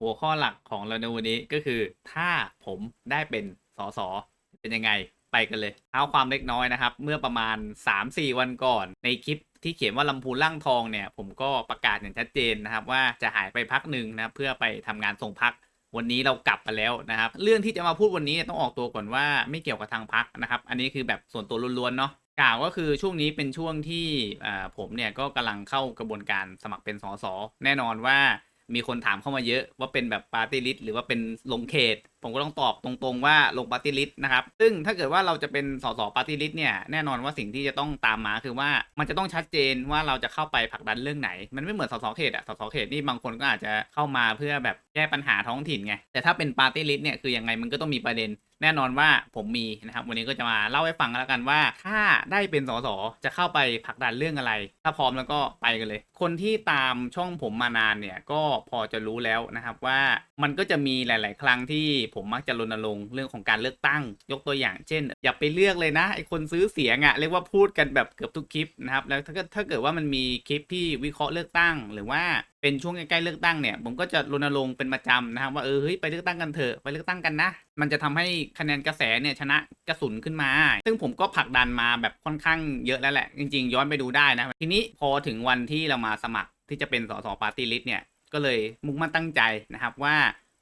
หัวข้อหลักของเราในวันนี้ก็คือ ถ้าผมได้เป็นสสเป็นยังไงไปกันเลยเท้าความเล็กน้อยนะครับ เมื่อประมาณ 3-4 วันก่อน ในคลิปที่เขียนว่าลำพูนล่างทองเนี่ย ผมก็ประกาศอย่างชัดเจนนะครับ ว่าจะหายไปพักหนึ่งนะครับเพื่อไปทำงานส่งพักวันนี้เรากลับมาแล้วนะครับ เรื่องที่จะมาพูดวันนี้ต้องออกตัวก่อนว่าไม่เกี่ยวกับทางพักนะครับ อันนี้คือแบบส่วนตัวล้วนๆเนาะกล่าวก็คือช่วงนี้เป็นช่วงที่อ่าผมเนี่ยก็กำลังเข้ากระบวนการสมัครเป็นสสแน่นอนว่า มีคนถามเข้ามาเยอะว่าเป็นแบบปาร์ตี้ลิสต์หรือว่าเป็นลงเขตผมก็ต้องตอบตรงๆว่าลงปาร์ตี้ลิสต์นะครับ ซึ่งถ้าเกิดว่าเราจะเป็นสสปาร์ตี้ลิสต์เนี่ย แน่นอนว่าสิ่งที่จะต้องตามมาคือว่ามันจะต้องชัดเจนว่าเราจะเข้าไปผลักดันเรื่องไหน มันไม่เหมือนสสเขตอะสสเขตนี่บางคนก็อาจจะเข้ามาเพื่อแบบแก้ปัญหาท้องถิ่นไง แต่ถ้าเป็นปาร์ตี้ลิสต์เนี่ยคือยังไงมันก็ต้องมีประเด็น แน่นอนว่าผมมีนะครับ วันนี้ก็จะมาเล่าให้ฟังแล้วกันว่า ถ้าได้เป็นสสจะเข้าไปผลักดันเรื่องอะไร ถ้าพร้อมแล้วก็ไปกันเลย คนที่ตามช่องผมมานานเนี่ยก็พอจะรู้แล้วนะครับว่ามันก็จะมีหลาย ๆ ครั้งที่ผมมักจะรณรงค์เรื่องของการเลือกตั้ง ยกตัวอย่างเช่น อย่าไปเลือกเลยนะไอคนซื้อเสียงอะเรียกว่าพูดกันแบบเกือบทุกคลิปนะครับแล้วถ้าเกิดถ้าเกิดว่ามันมีคลิปที่วิเคราะห์เลือกตั้ง หรือว่าเป็นช่วงใกล้ๆเลือกตั้งเนี่ยผมก็จะรณรงค์เป็นประจำนะครับว่าเออเฮ้ยไปเลือกตั้งกันเถอะไปเลือกตั้งกันนะ มันจะทำให้คะแนนกระแสเนี่ยชนะกระสุนขึ้นมา ซึ่งผมก็ผลักดันมาแบบค่อนข้างเยอะแล้วแหละ จริง ๆ ย้อนไปดูได้นะทีนี้พอถึงวันที่เรามาสมัครที่จะเป็นสสปาร์ตี้ลิสต์เนี่ยก็เลยมุ่งมั่นตั้งใจนะครับว่า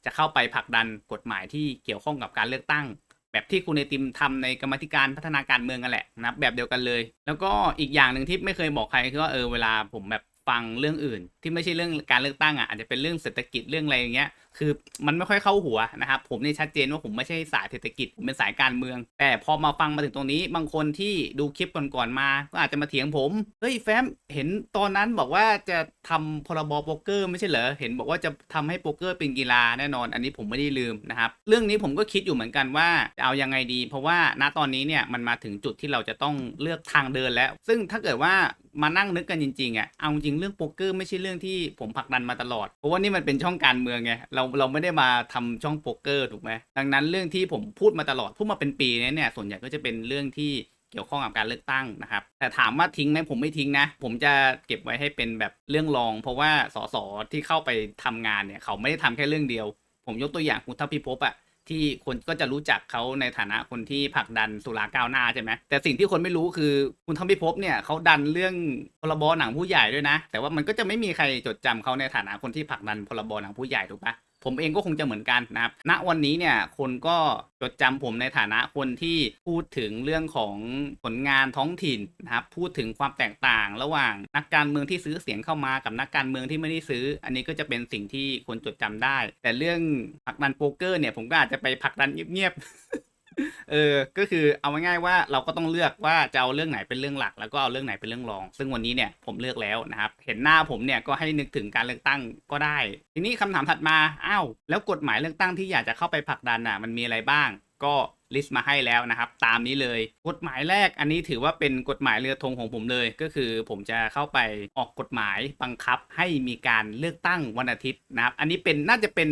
จะเข้าไปผลักดันกฎหมายที่เกี่ยวข้องกับการเลือกตั้ง แบบที่คุณไอติมทำในกรรมธิการพัฒนาการเมืองกันแหละนะแบบเดียวกันเลย แล้วก็อีกอย่างหนึ่งที่ไม่เคยบอกใครคือว่าเออเวลาผมแบบฟังเรื่องอื่น ที่ไม่ใช่เรื่องการเลือกตั้งอะอาจจะเป็นเรื่องเศรษฐกิจเรื่องอะไรอย่างเงี้ย คือมันไม่ค่อยเข้าหัวนะครับ ผมนี่ชัดเจนว่าผมไม่ใช่สายเศรษฐกิจ ผมเป็นสายการเมือง แต่พอมาฟังมาถึงตรงนี้ บางคนที่ดูคลิปก่อนๆมา ก็อาจจะมาเถียงผม เฮ้ยแฟมเห็นตอนนั้นบอกว่าจะทำพรบโป๊กเกอร์ไม่ใช่เหรอ เห็นบอกว่าจะทำให้โป๊กเกอร์เป็นกีฬาแน่นอน อันนี้ผมไม่ได้ลืมนะครับ เรื่องนี้ผมก็คิดอยู่เหมือนกันว่าจะเอายังไงดี เพราะว่าณตอนนี้เนี่ยมันมาถึงจุดที่เราจะต้องเลือกทางเดินแล้ว ซึ่งถ้าเกิดว่ามานั่งนึกกันจริงๆอะ เอาจริงเรื่องโป๊กเกอร์ไม่ใช่เรื่องที่ผมผลักดันมาตลอด เพราะว่านี่มันเป็นช่องการเมืองไง เราเราไม่ได้มาทำช่องโป๊กเกอร์ถูกไหมดังนั้นเรื่องที่ผมพูดมาตลอดพูดมาเป็นปีนี้เนี่ยส่วนใหญ่ก็จะเป็นเรื่องที่เกี่ยวข้องกับการเลือกตั้งนะครับ แต่ถามว่าทิ้งไหมผมไม่ทิ้งนะ ผมจะเก็บไว้ให้เป็นแบบเรื่องรอง เพราะว่าสสที่เข้าไปทำงานเนี่ยเขาไม่ได้ทำแค่เรื่องเดียว ผมยกตัวอย่างคุณทัพพิภพอะที่คนก็จะรู้จักเขาในฐานะคนที่ผลักดันสุราก้าวหน้าใช่ไหมแต่สิ่งที่คนไม่รู้คือคุณทอมพิภพเนี่ยเขาดันเรื่องพรบหนังผู้ใหญ่ด้วยนะ แต่ว่ามันก็จะไม่มีใครจดจำเขาในฐานะคนที่ผลักดันพรบหนังผู้ใหญ่ถูกปะ ผมเองก็คงจะเหมือนกันนะครับ ณ วันนี้เนี่ยคนก็จดจำผมในฐานะคนที่พูดถึงเรื่องของผลงานท้องถิ่นนะครับ พูดถึงความแตกต่างระหว่างนักการเมืองที่ซื้อเสียงเข้ามากับนักการเมืองที่ไม่ได้ซื้อ อันนี้ก็จะเป็นสิ่งที่คนจดจำได้ แต่เรื่องผักดันโป๊กเกอร์เนี่ยผมก็อาจจะไปผักดันเงียบๆ เออ ก็คือเอาง่ายๆว่าเราก็ต้องเลือกว่าจะเอาเรื่องไหนเป็นเรื่องหลัก แล้วก็เอาเรื่องไหนเป็นเรื่องรอง ซึ่งวันนี้เนี่ยผมเลือกแล้วนะครับ เห็นหน้าผมเนี่ยก็ให้นึกถึงการเลือกตั้งก็ได้ ทีนี้คำถามถัดมา อ้าว แล้วกฎหมายเลือกตั้งที่อยากจะเข้าไปผลักดันอะ มันมีอะไรบ้าง ก็ลิสต์มาให้แล้วนะครับ ตามนี้เลย กฎหมายแรกอันนี้ถือว่าเป็นกฎหมายเรือธงของผมเลย ก็คือผมจะเข้าไปออกกฎหมายบังคับให้มีการเลือกตั้งวันอาทิตย์นะครับ อันนี้เป็นน่าจะเป็น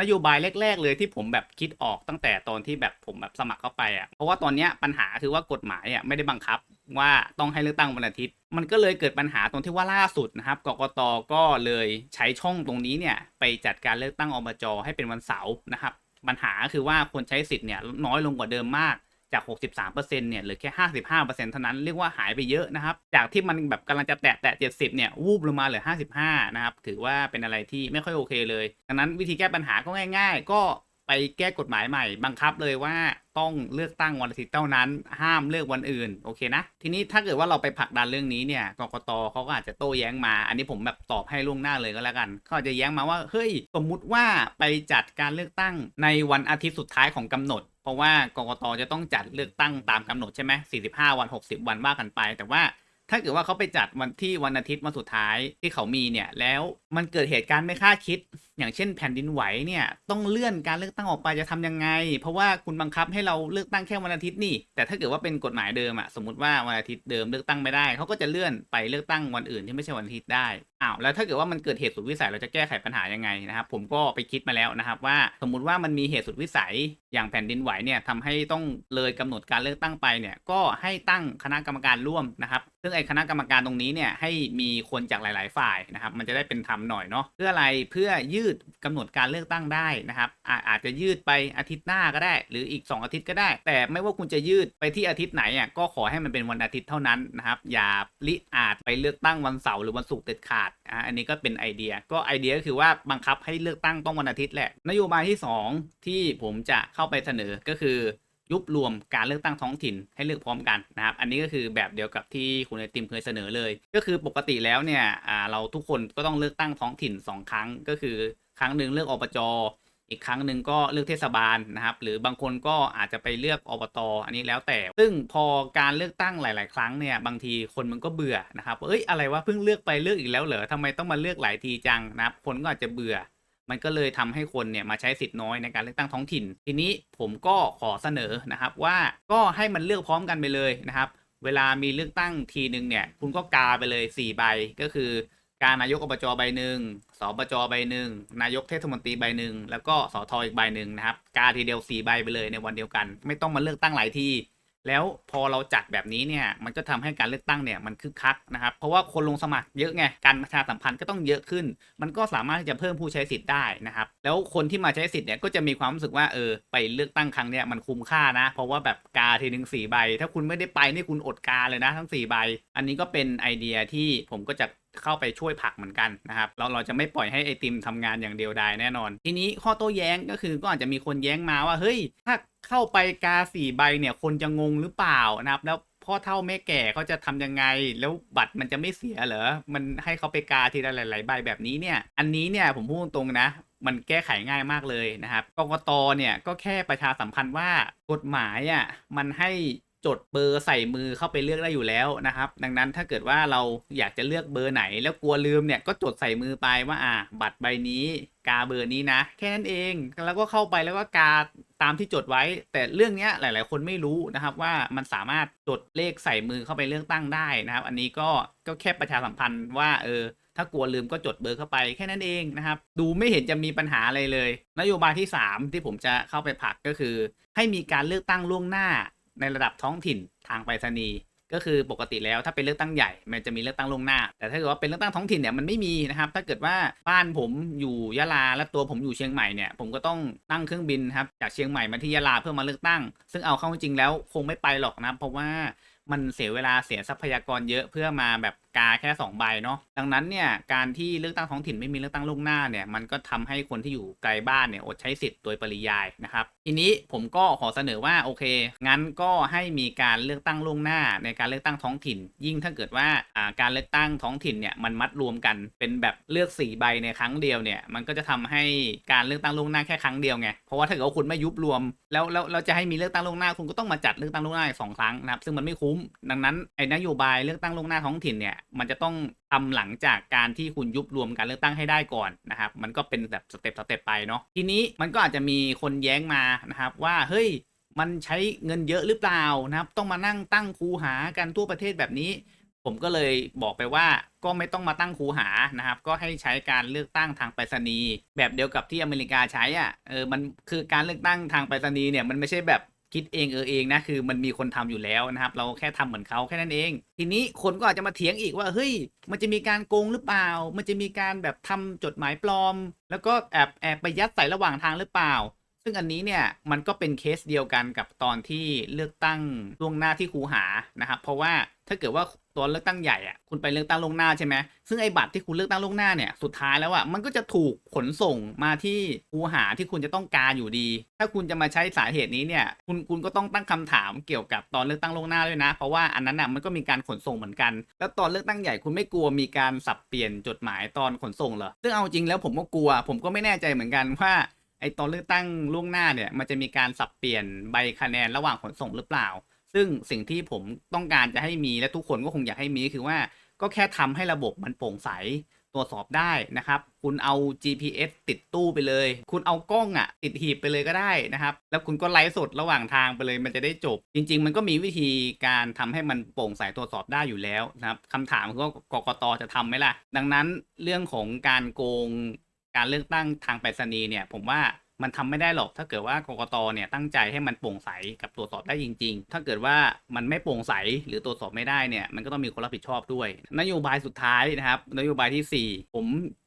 นโยบายแรก ๆ เลยที่ผมแบบคิดออกตั้งแต่ตอนที่แบบผมแบบสมัครเข้าไปอะเพราะว่าตอนนี้ปัญหาคือว่ากฎหมายอะไม่ได้บังคับว่าต้องให้เลือกตั้งวันอาทิตย์ มันก็เลยเกิดปัญหาตรงที่ว่าล่าสุดนะครับกกตก็เลยใช้ช่องตรงนี้เนี่ยไปจัดการเลือกตั้งอบจให้เป็นวันเสาร์นะครับ ปัญหาคือว่าคนใช้สิทธิ์เนี่ยน้อยลงกว่าเดิมมากจาก 63%เนี่ยหรือแค่55%เท่านั้นเรียกว่าหายไปเยอะนะครับ จากที่มันแบบกำลังจะแตะแตะ70 เนี่ย วูบลงมาเหลือ 55 นะครับ ถือว่าเป็นอะไรที่ไม่ค่อยโอเคเลย ดังนั้นวิธีแก้ปัญหาก็ง่าย ๆ ก็ ไปแก้กฎหมายใหม่ บังคับเลยว่าต้องเลือกตั้งวันอาทิตย์เท่านั้น ห้ามเลือกวันอื่นโอเคนะ ทีนี้ถ้าเกิดว่าเราไปผลักดันเรื่องนี้เนี่ยกกตเขาก็อาจจะโต้แย้งมา อันนี้ผมแบบตอบให้ล่วงหน้าเลยก็แล้วกันเขาอาจจะแย้งมาว่าเฮ้ยสมมุติว่าไปจัดการเลือกตั้งในวันอาทิตย์สุดท้ายของกำหนดเพราะว่ากกตจะต้องจัดเลือกตั้งตามกำหนดใช่ไหม45 วัน 60 วันว่ากันไป แต่ว่า ถ้าเกิดว่าเขาไปจัดวันที่วันอาทิตย์วันสุดท้ายที่เขามีเนี่ย แล้วมันเกิดเหตุการณ์ไม่คาดคิด อย่างเช่นแผ่นดินไหวเนี่ยต้องเลื่อนการเลือกตั้งออกไปจะทำยังไง เพราะว่าคุณบังคับให้เราเลือกตั้งแค่วันอาทิตย์นี่ แต่ถ้าเกิดว่าเป็นกฎหมายเดิมอะสมมติว่าวันอาทิตย์เดิมเลือกตั้งไม่ได้เขาก็จะเลื่อนไปเลือกตั้งวันอื่นที่ไม่ใช่วันอาทิตย์ได้อ้าวแล้วถ้าเกิดว่ามันเกิดเหตุสุดวิสัยเราจะแก้ไขปัญหายังไงนะครับผมก็ไปคิดมาแล้วนะครับว่าสมมุติว่ามันมีเหตุสุดวิสัยอย่างแผ่นดินไหวเนี่ยทำให้ต้องเลยกำหนดการเลือกตั้งไปเนี่ยก็ให้ตั้งคณะกรรมการร่วมนะครับซึ่งไอ้คณะกรรมการตรงนี้เนี่ยให้มีคนจากหลาย ๆ ฝ่ายนะครับมันจะได้เป็นธรรมหน่อยเนาะเพื่ออะไรเพื่อยืดกำหนดการเลือกตั้งได้นะครับอาอาจจะยืดไปอาทิตย์หน้าก็ได้ หรืออีก 2 อาทิตย์ก็ได้ แต่ไม่ว่าคุณจะยืดไปที่อาทิตย์ไหนอะก็ขอให้มันเป็นวันอาทิตย์เท่านั้นนะครับอย่าลิอาจไปเลือกตั้งวันเสาร์หรือวันศุกร์เด็ดขาดอะอันนี้ก็เป็นไอเดีย ก็ไอเดียก็คือว่าบังคับให้เลือกตั้งต้องวันอาทิตย์แหละ นโยบายที่ 2 ที่ผมจะเข้าไปเสนอก็คือยุบรวมการเลือกตั้งท้องถิ่นให้เลือกพร้อมกันนะครับ อันนี้ก็คือแบบเดียวกับที่คุณไอติมเคยเสนอเลย ก็คือปกติแล้วเนี่ยเราทุกคนก็ต้องเลือกตั้งท้องถิ่น 2 ครั้ง ก็คือครั้งหนึ่งเลือกอบจ อีกครั้งหนึ่งก็เลือกเทศบาลนะครับ หรือบางคนก็อาจจะไปเลือกอบตอันนี้แล้วแต่ ซึ่งพอการเลือกตั้งหลาย ๆ ครั้งเนี่ยบางทีคนมันก็เบื่อนะครับเอ้ยอะไรวะเพิ่งเลือกไปเลือกอีกแล้วเหรอทำไมต้องมาเลือกหลายทีจังนะครับ คนก็อาจจะเบื่อ มันก็เลยทำให้คนเนี่ยมาใช้สิทธิ์น้อยในการเลือกตั้งท้องถิ่น ทีนี้ผมก็ขอเสนอนะครับว่าก็ให้มันเลือกพร้อมกันไปเลยนะครับ เวลามีเลือกตั้งทีหนึ่งเนี่ยคุณก็กาไปเลย4ใบก็คือ การนายกอบจใบหนึ่งสบจใบหนึ่งนายกเทศมนตรีใบหนึ่งแล้วก็สทอีกใบหนึ่งนะครับ กาทีเดียว4ใบไปเลยในวันเดียวกัน ไม่ต้องมาเลือกตั้งหลายทีแล้วพอเราจัดแบบนี้เนี่ยมันก็ทำให้การเลือกตั้งเนี่ยมันคึกคักนะครับ เพราะว่าคนลงสมัครเยอะไงการประชาสัมพันธ์ก็ต้องเยอะขึ้น มันก็สามารถที่จะเพิ่มผู้ใช้สิทธิ์ได้นะครับ แล้วคนที่มาใช้สิทธิ์เนี่ยก็จะมีความรู้สึกว่าเออไปเลือกตั้งครั้งเนี้ยมันคุ้มค่านะ เพราะว่าแบบกาทีหนึ่งสี่ใบ ถ้าคุณไม่ได้ไปนี่คุณอดกาเลยนะทั้ง4ใบอันนี้ก็เป็นไอเดียที่ผมก็จะ เข้าไปช่วยผักเหมือนกันนะครับเราเราจะไม่ปล่อยให้ไอติมทำงานอย่างเดียวดายแน่นอน ทีนี้ข้อโต้แย้งก็คือก็อาจจะมีคนแย้งมาว่าเฮ้ยถ้าเข้าไปกาสี่ใบเนี่ยคนจะงงหรือเปล่านะครับแล้วพ่อเท่าแม่แก่เขาจะทำยังไง แล้วบัตรมันจะไม่เสียเหรอ มันให้เขาไปกาทีละหลาย ๆ ใบแบบนี้เนี่ย อันนี้เนี่ยผมพูดตรงนะ มันแก้ไขง่ายมากเลยนะครับกรกตเนี่ยก็แค่ประชาสัมพันธ์ว่ากฎหมายอะมันให้ จดเบอร์ใส่มือเข้าไปเลือกได้อยู่แล้วนะครับ ดังนั้นถ้าเกิดว่าเราอยากจะเลือกเบอร์ไหน แล้วกลัวลืมเนี่ยก็จดใส่มือไปว่าอ่า บัตรใบนี้กาเบอร์นี้นะ แค่นั้นเองแล้วก็เข้าไปแล้วก็กาตามที่จดไว้ แต่เรื่องนี้หลาย ๆ คนไม่รู้นะครับว่ามันสามารถจดเลขใส่มือเข้าไปเลือกตั้งได้นะครับ อันนี้ก็ก็แค่ประชาสัมพันธ์ว่าเออถ้ากลัวลืมก็จดเบอร์เข้าไปแค่นั้นเองนะครับ ดูไม่เห็นจะมีปัญหาอะไรเลย นโยบายที่ 3 ที่ผมจะเข้าไปผลักก็คือ ให้มีการเลือกตั้งล่วงหน้า ในระดับท้องถิ่นทางไปรษณีย์ก็คือปกติแล้วถ้าเป็นเลือกตั้งใหญ่มันจะมีเลือกตั้งลงหน้า แต่ถ้าเกิดว่าเป็นเลือกตั้งท้องถิ่นเนี่ยมันไม่มีนะครับ ถ้าเกิดว่าบ้านผมอยู่ยะลาและตัวผมอยู่เชียงใหม่เนี่ยผมก็ต้องนั่งเครื่องบินครับจากเชียงใหม่มาที่ยะลาเพื่อมาเลือกตั้ง ซึ่งเอาเข้าจริงแล้วคงไม่ไปหรอกนะเพราะว่ามันเสียเวลาเสียทรัพยากรเยอะเพื่อมาแบบ กาแค่2ใบเนาะดังนั้นเนี่ยการที่เลือกตั้งท้องถิ่นไม่มีเลือกตั้งล่วงหน้าเนี่ยมันก็ทำให้คนที่อยู่ไกลบ้านเนี่ยอดใช้สิทธิ์โดยปริยายนะครับทีนี้ผมก็ขอเสนอว่าโอเค งั้นก็ให้มีการเลือกตั้งล่วงหน้า ในการเลือกตั้งท้องถิ่น ยิ่งถ้าเกิดว่าการเลือกตั้งท้องถิ่นเนี่ยมันมัดรวมกันเป็นแบบเลือก4ใบในครั้งเดียวเนี่ยมันก็จะทำให้การเลือกตั้งล่วงหน้าแค่ครั้งเดียวไงเพราะว่าถ้าเกิดว่าคุณไม่ยุบรวม แล้วแล้วเราจะให้มีเลือกตั้งล่วงหน้าคุณก็ต้องมาจัดเลือกตั้งล่วงหน้าอีกสองครั้งนะครับซึ่งมันไม่คุ้มดังนั้นไอ้นโยบายเลือกตั้งล่วงหน้าท้องถิ่นเนี่ยมันจะต้องทำหลังจากการที่คุณยุบรวมการเลือกตั้งให้ได้ก่อนนะครับ มันก็เป็นแบบสเต็ปสเต็ปไปเนาะทีนี้มันก็อาจจะมีคนแย้งมานะครับ ว่าเฮ้ยมันใช้เงินเยอะหรือเปล่านะครับ ต้องมานั่งตั้งคูหากันทั่วประเทศแบบนี้ ผมก็เลยบอกไปว่าก็ไม่ต้องมาตั้งคูหานะครับ ก็ให้ใช้การเลือกตั้งทางไปรษณีย์แบบเดียวกับที่อเมริกาใช้อะเออมันคือการเลือกตั้งทางไปรษณีย์เนี่ยมันไม่ใช่แบบ คิดเองเออเองนะคือมันมีคนทำอยู่แล้วนะครับ เราแค่ทำเหมือนเขาแค่นั้นเอง ทีนี้คนก็อาจจะมาเถียงอีกว่าเฮ้ยมันจะมีการโกงหรือเปล่า มันจะมีการแบบทำจดหมายปลอม แล้วก็แอบแอบไปยัดใส่ระหว่างทางหรือเปล่า ซึ่งอันนี้เนี่ยมันก็เป็นเคสเดียวกันกับตอนที่เลือกตั้งล่วงหน้าที่คูหานะครับเพราะว่าถ้าเกิดว่าตอนเลือกตั้งใหญ่อะคุณไปเลือกตั้งล่วงหน้าใช่ไหมซึ่งไอ้บัตรที่คุณเลือกตั้งล่วงหน้าเนี่ยสุดท้ายแล้วอะมันก็จะถูกขนส่งมาที่คูหาที่คุณจะต้องการอยู่ดี ถ้าคุณจะมาใช้สาเหตุนี้เนี่ยคุณคุณก็ต้องตั้งคำถามเกี่ยวกับตอนเลือกตั้งล่วงหน้าด้วยนะ เพราะว่าอันนั้นอะมันก็มีการขนส่งเหมือนกัน แล้วตอนเลือกตั้งใหญ่คุณไม่กลัวมีการสับเปลี่ยนจดหมายตอนขนส่งเหรอซึ่งเอาจริงแล้วผมก็กลัว ผมก็ไม่แน่ใจเหมือนกันว่า ไอตอนเลือกตั้งล่วงหน้าเนี่ย มันจะมีการสับเปลี่ยนใบคะแนนระหว่างขนส่งหรือเปล่า ซึ่งสิ่งที่ผมต้องการจะให้มีและทุกคนก็คงอยากให้มีคือว่าก็แค่ทำให้ระบบมันโปร่งใสตรวจสอบได้นะครับ คุณเอา GPS ติดตู้ไปเลย คุณเอากล้องอะ่ะ ติดหีบไปเลยก็ได้นะครับ แล้วคุณก็ไลฟ์สดระหว่างทางไปเลย มันจะได้จบ จริง ๆ มันก็มีวิธีการทำให้มันโปร่งใสตรวจสอบได้อยู่แล้วนะครับคำถามคือว่ากกตจะทำไหมล่ะ ดังนั้นเรื่องของการโกง การเลือกตั้งทางไปรษณีย์เนี่ย ผมว่ามันทำไม่ได้หรอก ถ้าเกิดว่ากกตเนี่ยตั้งใจให้มันโปร่งใสกับตรวจสอบได้จริง ๆ ถ้าเกิดว่ามันไม่โปร่งใสหรือตรวจสอบไม่ได้เนี่ยมันก็ต้องมีคนรับผิดชอบด้วย นโยบายสุดท้ายนะครับ นโยบายทีสี่4 ผม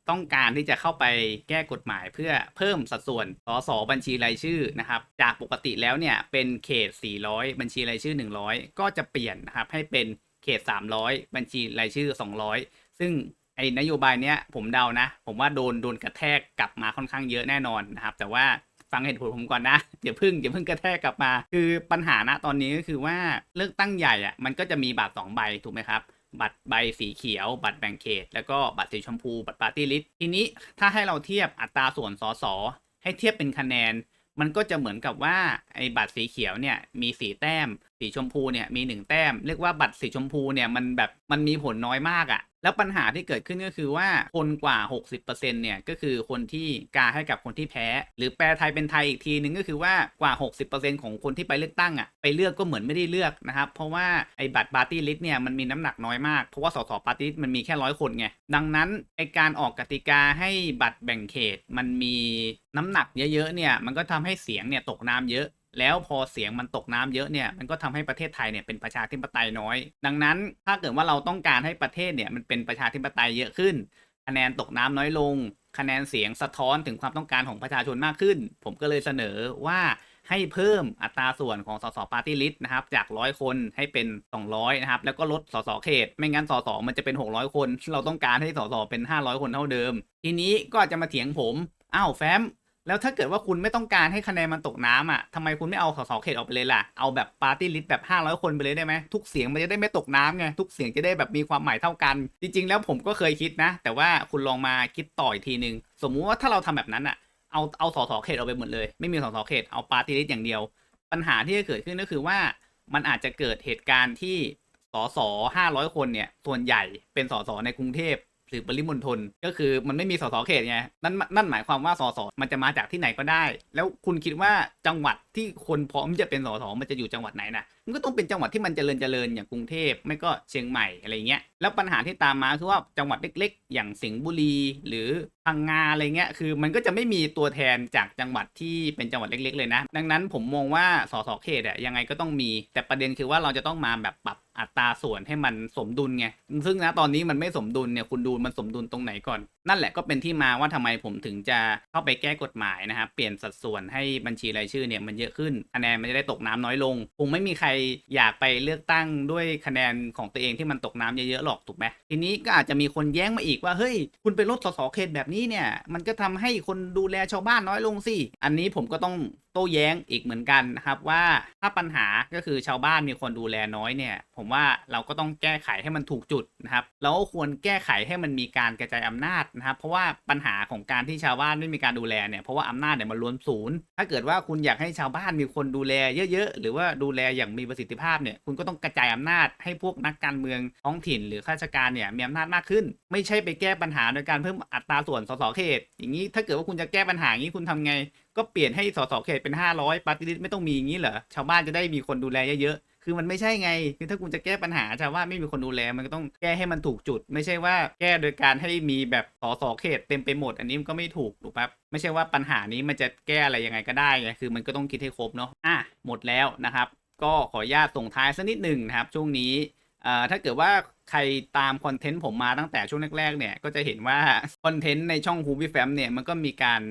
ต้องการที่จะเข้าไปแก้กฎหมายเพื่อเพิ่มสัดส่วนสสบัญชีรายชื่อนะครับ จากปกติแล้วเนี่ยเป็นเขต 400 บัญชีรายชื่อ 100 ก็จะเปลี่ยนนะครับให้เป็นเขต 300 บัญชีรายชื่อ 200 ซึ่ง ไอ้นโยบายเนี้ยผมเดานะ ผมว่าโดนโดนกระแทกกลับมาค่อนข้างเยอะแน่นอนนะครับ แต่ว่าฟังเหตุผลผมก่อนนะอย่าพึ่งอย่าพึ่งกระแทกกลับมา คือปัญหาณตอนนี้ก็คือว่าเลือกตั้งใหญ่อะมันก็จะมีบัตรสองใบถูกไหมครับบัตรใบสีเขียว บัตรแบ่งเขต แล้วก็บัตรสีชมพู บัตรปาร์ตี้ลิสต์ทีนี้ถ้าให้เราเทียบอัตราส่วนสสให้เทียบเป็นคะแนน มันก็จะเหมือนกับว่าไอ้บัตรสีเขียวเนี่ยมีสีแต้ม สีชมพูเนี่ยมีหนึ่งแต้ม เรียกว่าบัตรสีชมพูเนี่ยมันแบบมันมีผลน้อยมากอะ่ะแล้วปัญหาที่เกิดขึ้นก็คือว่าคนกว่า 60%เนี่ยก็คือคนที่กาให้กับคนที่แพ้ หรือแปลไทยเป็นไทยอีกทีนึงก็คือว่ากว่า 60%ของคนที่ไปเลือกตั้งอะ่ะไปเลือกก็เหมือนไม่ได้เลือกนะครับเพราะว่าไอ้บัตรปาร์ตี้ลิสต์เนี่ยมันมีน้ำหนักน้อยมาก เพราะว่าสสปาร์ตี้ลิสต์มันมีแค่ร้อยคนไงดังนั้นไอ้การออกกติกาให้บัตรแบ่งเขตมันมีน้ำหนักเยอะๆเนี่ยมันก็ทำให้เสียงเนี่ยตกน้ำเยอะ แล้วพอเสียงมันตกน้ำเยอะเนี่ยมันก็ทำให้ประเทศไทยเนี่ยเป็นประชาธิปไตยน้อย ดังนั้นถ้าเกิดว่าเราต้องการให้ประเทศเนี่ยมันเป็นประชาธิปไตยเยอะขึ้น คะแนนตกน้ำน้อยลง คะแนนเสียงสะท้อนถึงความต้องการของประชาชนมากขึ้น ผมก็เลยเสนอว่าให้เพิ่มอัตราส่วนของสสปาร์ตี้ลิสต์นะครับ จากร้อยคนให้เป็น 200 นะครับ แล้วก็ลดสสเขต ไม่งั้นสสมันจะเป็น 600 คน เราต้องการให้สสเป็น 500 คนเท่าเดิม ทีนี้ก็จจะมาเถียงผม อ้าวแฟม แล้วถ้าเกิดว่าคุณไม่ต้องการให้คะแนนมันตกน้ำอะทำไมคุณไม่เอาสสเขตออกไปเลยล่ะ เอาแบบปาร์ตี้ลิสต์แบบ 500 คนไปเลยได้ไหมทุกเสียงมันจะได้ไม่ตกน้ำไงทุกเสียงจะได้แบบมีความหมายเท่ากัน จริง ๆ แล้วผมก็เคยคิดนะ แต่ว่าคุณลองมาคิดต่ออีกทีนึง สมมุติว่าถ้าเราทำแบบนั้นอะเอาเอาสสเขตออกไปหมดเลย ไม่มีสสเขตเอาปาร์ตี้ลิสต์อย่างเดียว ปัญหาที่จะเกิดขึ้นก็คือว่ามันอาจจะเกิดเหตุการณ์ที่สส500คนเนี่ยส่วนใหญ่เป็นสสในกรุงเทพ หรือปริมณฑลก็คือมันไม่มีสสเขตไงนั่นนั่นหมายความว่าสสมันจะมาจากที่ไหนก็ได้ แล้วคุณคิดว่าจังหวัดที่คนพร้อมจะเป็นสสมันจะอยู่จังหวัดไหนนะ มันก็ต้องเป็นจังหวัดที่มันเจริญเจริญอย่างกรุงเทพไม่ก็เชียงใหม่อะไรเงี้ยแล้วปัญหาที่ตามมาคือว่าจังหวัดเล็ก ๆ อย่างสิงห์บุรีหรือพังงาอะไรเงี้ยคือมันก็จะไม่มีตัวแทนจากจังหวัดที่เป็นจังหวัดเล็ก ๆ เลยนะ ดังนั้นผมมองว่าสสเขตอะยังไงก็ต้องมี แต่ประเด็นคือว่าเราจะต้องมาแบบปรับอัตราส่วนให้มันสมดุลไงซึ่งนะตอนนี้มันไม่สมดุลเนี่ยคุณดูมันสมดุลตรงไหนก่อน นั่นแหละก็เป็นที่มาว่าทำไมผมถึงจะเข้าไปแก้กฎหมายนะครับเปลี่ยนสัดส่วนให้บัญชีรายชื่อเนี่ยมันเยอะขึ้นคะแนนมันจะได้ตกน้ำน้อยลงคงไม่มีใครอยากไปเลือกตั้งด้วยคะแนนของตัวเองที่มันตกน้ำเยอะๆหรอกถูกไหมทีนี้ก็อาจจะมีคนแย้งมาอีกว่าเฮ้ยคุณไปลดสสเขตแบบนี้เนี่ย มันก็ทำให้คนดูแลชาวบ้านน้อยลงสิอันนี้ผมก็ต้องโต้แย้งอีกเหมือนกันนะครับว่าถ้าปัญหาก็คือชาวบ้านมีคนดูแลน้อยเนี่ย ผมว่าเราก็ต้องแก้ไขให้มันถูกจุดนะครับแล้วก็ควรแก้ไขให้มันมีการกระจายอำนาจนะครับ เพราะว่าปัญหาของการที่ชาวบ้านไม่มีการดูแลเนี่ยเพราะว่าอำนาจเนี่ยมันล้วนศูนย์ ถ้าเกิดว่าคุณอยากให้ชาวบ้านมีคนดูแลเยอะๆหรือว่าดูแลอย่างมีประสิทธิภาพเนี่ยคุณก็ต้องกระจายอำนาจให้พวกนักการเมืองท้องถิ่นหรือข้าราชการเนี่ยมีอำนาจมากขึ้น ไม่ใช่ไปแก้ปัญหาโดยการเพิ่มอัตราส่วนสสเขต อย่างนี้ถ้าเกิดว่าคุณจะแก้ปัญหาอย่างนี้คุณทำไง ก็เปลี่ยนให้สสเขตเป็น 500ปาร์ตี้ลิสต์ไม่ต้องมีอย่างนี้เหรอชาวบ้านจะได้มีคนดูแลเยอะๆคือมันไม่ใช่ไงคือถ้าคุณจะแก้ปัญหาชาวบ้านไม่มีคนดูแลมันก็ต้องแก้ให้มันถูกจุด ไม่ใช่ว่าแก้โดยการให้มีแบบสสเขตเต็มไปหมด อันนี้มันก็ไม่ถูกถูกปะไม่ใช่ว่าปัญหานี้มันจะแก้อะไรยังไงก็ได้ไงคือมันก็ต้องคิดให้ครบเนาะอะหมดแล้วนะครับ ก็ขออนุญาตส่งท้ายสักนิดหนึ่งนะครับ ช่วงนี้ถ้าเกิดว่าใครตามคอนเทนต์ผมมาตั้งแต่ช่วงแรกๆเนี่ย ก็จะเห็นว่าคอนเทนต์ในช่อง h u b ี f a m เนี่ยมันก็มีการ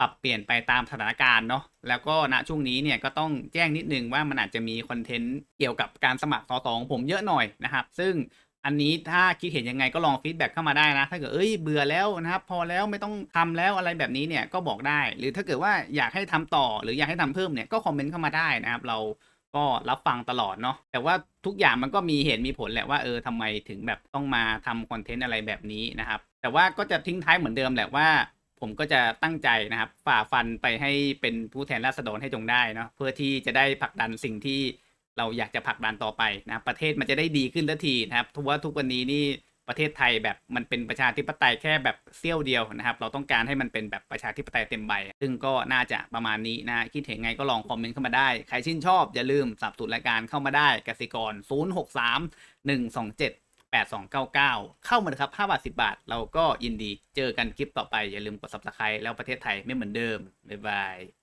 ปรับเปลี่ยนไปตามสถานการณ์เนาะแล้วก็ณช่วงนี้เนี่ยก็ต้องแจ้งนิดนึงว่ามันอาจจะมีคอนเทนต์เกี่ยวกับการสมัครสอสอของผมเยอะหน่อยนะครับ ซึ่งอันนี้ถ้าคิดเห็นยังไงก็ลองฟีดแบ็กเข้ามาได้นะ ถ้าเกิดเอ้ยเบื่อแล้วนะครับ พอแล้วไม่ต้องทำแล้วอะไรแบบนี้เนี่ยก็บอกได้ หรือถ้าเกิดว่าอยากให้ทำต่อหรืออยากให้ทำเพิ่มเนี่ยก็คอมเมนต์เข้ามาได้นะครับเรา ก็รับฟังตลอดเนาะแต่ว่าทุกอย่างมันก็มีเหตุมีผลแหละว่าเออทำไมถึงแบบต้องมาทำคอนเทนต์อะไรแบบนี้นะครับ แต่ว่าก็จะทิ้งท้ายเหมือนเดิมแหละว่า ผมก็จะตั้งใจนะครับ ฝ่าฟันไปให้เป็นผู้แทนราษฎรให้จงได้เนาะเพื่อที่จะได้ผลักดันสิ่งที่เราอยากจะผลักดันต่อไปนะประเทศมันจะได้ดีขึ้นทันทีนะครับทุกว่าทุกวันนี้นี่ ประเทศไทยแบบมันเป็นประชาธิปไตยแค่แบบเสี้ยวเดียวนะครับ เราต้องการให้มันเป็นแบบประชาธิปไตยเต็มใบ ซึ่งก็น่าจะประมาณนี้นะ คิดเห็นไงก็ลองคอมเมนต์เข้ามาได้ ใครชื่นชอบ อย่าลืมสับสนุนรายการเข้ามาได้กสิกร 063 127 8299 เข้ามาเลยครับ 5 บาท 10 บาท เราก็ยินดีเจอกันคลิปต่อไป อย่าลืมกด subscribe แล้วประเทศไทยไม่เหมือนเดิม บ๊ายบาย